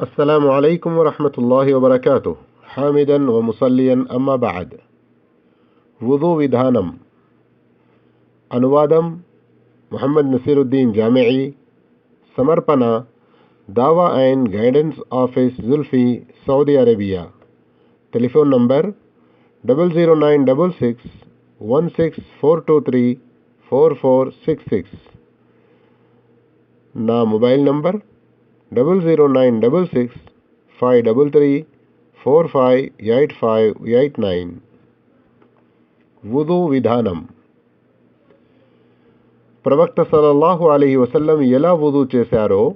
السلام عليكم ورحمة الله وبركاته حامدا ومصليا أما بعد وضوء विधानम अनुवादम मोहम्मद नसीरुद्दीन जामिई समर्पणा दावा and guidance office Zulfi Saudi Arabia telephone number double zero nine double six one six four two three four four six six ना mobile number double zero nine double six five double three four five eight five eight nine వుదు విధానం ప్రవక్త సలల్లాహు అలీ వసల్లం ఎలా వుదు చేశారో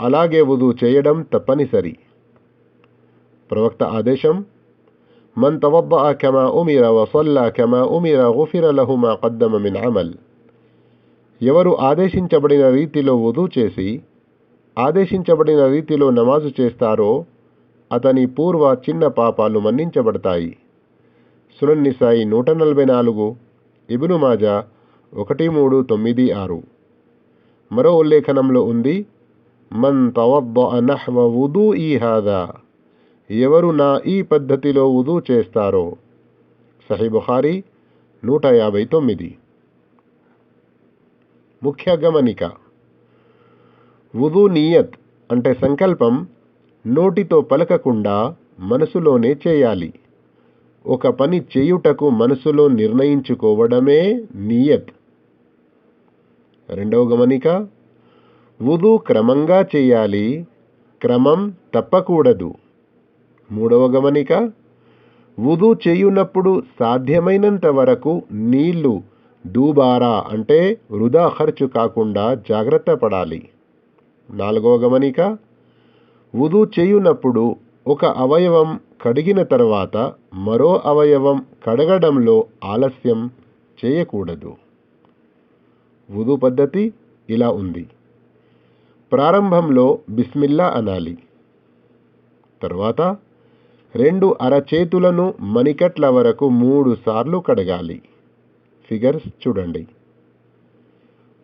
అలాగే వుదు చేయడం తప్పనిసరి. ప్రవక్త ఆదేశం మన్ తవద్దఅ కమా ఉమిర వసల్లా కమా ఉమిర గుఫిర లహు మా కద్దమ మిన్ అమల్. ఎవరు ఆదేశించబడిన రీతిలో వుదు చేసి ఆదేశించబడిన రీతిలో నమాజు చేస్తారో అతని పూర్వ చిన్న పాపాలు మన్నించబడతాయి. సునన్నిసాయి నూట నలభై నాలుగు ఇబును మాజా ఒకటి మూడు తొమ్మిది ఆరు. మరో ఉల్లేఖనంలో ఉంది మన్ తవద్ద నహ్వ ఈ హాదా ఎవరు నా ఈ పద్ధతిలో వుదు చేస్తారో. సహీ నూట యాభై తొమ్మిది. ముఖ్య గమనిక వుదు నియత్ అంటే సంకల్పం నోటితో పలకకుండా మనసులోనే చేయాలి. ఒక పని చేయుటకు మనసులో నిర్ణయించుకోవడమే నియత్. రెండవ గమనిక వుదు క్రమంగా చేయాలి క్రమం తప్పకూడదు. మూడవ గమనిక వుదు చేయునప్పుడు సాధ్యమైనంత వరకు నీళ్ళు దూబారా అంటే వృధా ఖర్చు కాకుండా జాగ్రత్త పడాలి. నాలుగవ గమనిక వుదు చేయునప్పుడు ఒక అవయవం కడిగిన తర్వాత మరో అవయవం కడగడంలో ఆలస్యం చేయకూడదు. వుదు పద్ధతి ఇలా ఉంది. ప్రారంభంలో బిస్మిల్లా అనాలి. తర్వాత రెండు అరచేతులను మణికట్ల వరకు మూడు సార్లు కడగాలి. ఫిగర్స్ చూడండి.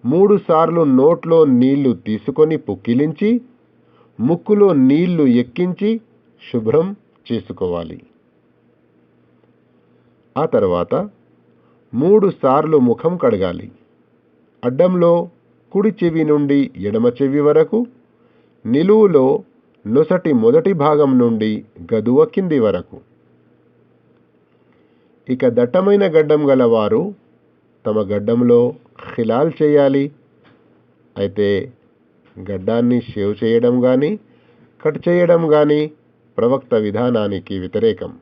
మూడు సార్లు నోట్లో నీళ్ళు తీసుకొని పుక్కిలించి ముక్కులో నీళ్ళు ఎక్కించి శుభ్రం చేసుకోవాలి. ఆ తర్వాత మూడు సార్లు ముఖం కడగాలి. అడ్డంలో కుడి చెవి నుండి ఎడమ చెవి వరకు నిలువులో నొసటి మొదటి భాగం నుండి గదువ కింది వరకు. ఇక దట్టమైన గడ్డం గలవారు తమ గడ్డంలో ఖిలాల్ చేయాలి. అయితే గడ్డాన్ని షేవ్ చేయడం కానీ కట్ చేయడం కానీ ప్రవక్త విధానానికి వ్యతిరేకం.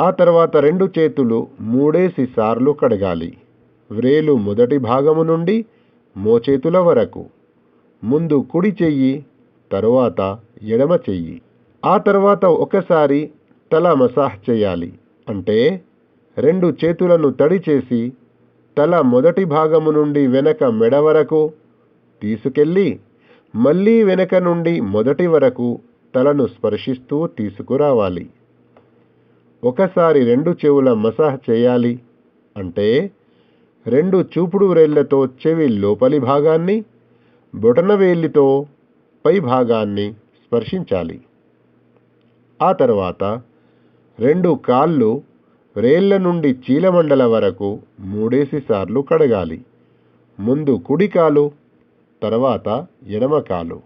ఆ తర్వాత రెండు చేతులు మూడేసి సార్లు కడగాలి. వ్రేలు మొదటి భాగము నుండి మోచేతుల వరకు. ముందు కుడి చెయ్యి తరువాత ఎడమ చెయ్యి. ఆ తర్వాత ఒకసారి తల మసాహ్ చేయాలి. అంటే రెండు చేతులను తడి చేసి తల మొదటి భాగము నుండి వెనక మెడ వరకు తీసుకెళ్ళి మళ్ళీ వెనక నుండి మొదటి వరకు తలను స్పర్శిస్తూ తీసుకురావాలి. ఒకసారి రెండు చెవుల మసాహ్ చేయాలి అంటే రెండు చూపుడు వ్రేళ్ళతో చెవి లోపలి భాగాన్ని బొటనవేలితో పై భాగాన్ని స్పర్శించాలి. ఆ తర్వాత రెండు కాళ్ళు వ్రేళ్ళ నుండి చీలమండల వరకు మూడేసి సార్లు కడగాలి. ముందు కుడి కాలు తర్వాత ఎడమ కాలు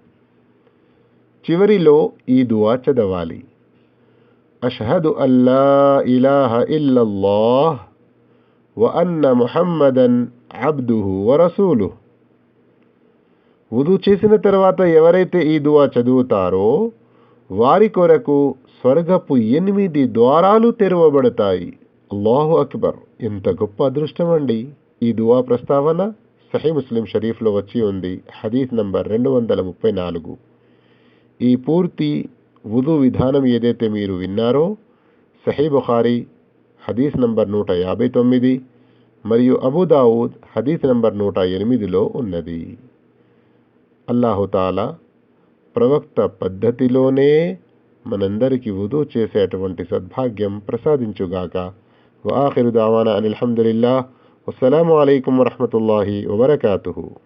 చివరిలో ఈ దువా చదవాలి. అషహదు అల్లా ఇలాహ ఇల్లల్లాహ్ వ అన్న ముహమ్మదన్ అబ్దుహు వరసూలు ఉదు చేసిన తర్వాత ఎవరైతే ఈ దువా చదువుతారో వారి కొరకు స్వర్గపు ఎనిమిది ద్వారాలు తెరవబడతాయి. అల్లాహు అక్బర్. ఎంత గొప్ప అదృష్టం అండి. ఈ దువా ప్రస్తావన సహీ ముస్లిం షరీఫ్లో వచ్చి ఉంది. హదీస్ నంబర్ రెండు వందల ముప్పై నాలుగు. ఈ పూర్తి వుదు విధానం ఏదైతే మీరు విన్నారో సహీ బుఖారీ హదీస్ నంబర్ నూట యాభై తొమ్మిది మరియు అబుదావుద్ హదీస్ నంబర్ నూట ఎనిమిదిలో ఉన్నది. అల్లాహుతాలా ప్రవక్త పద్ధతిలోనే మనందరికీ వుదు చేసేటువంటి సద్భాగ్యం ప్రసాదించుగాక وآخر دعوانا أن الحمد لله والسلام عليكم ورحمة الله وبركاته.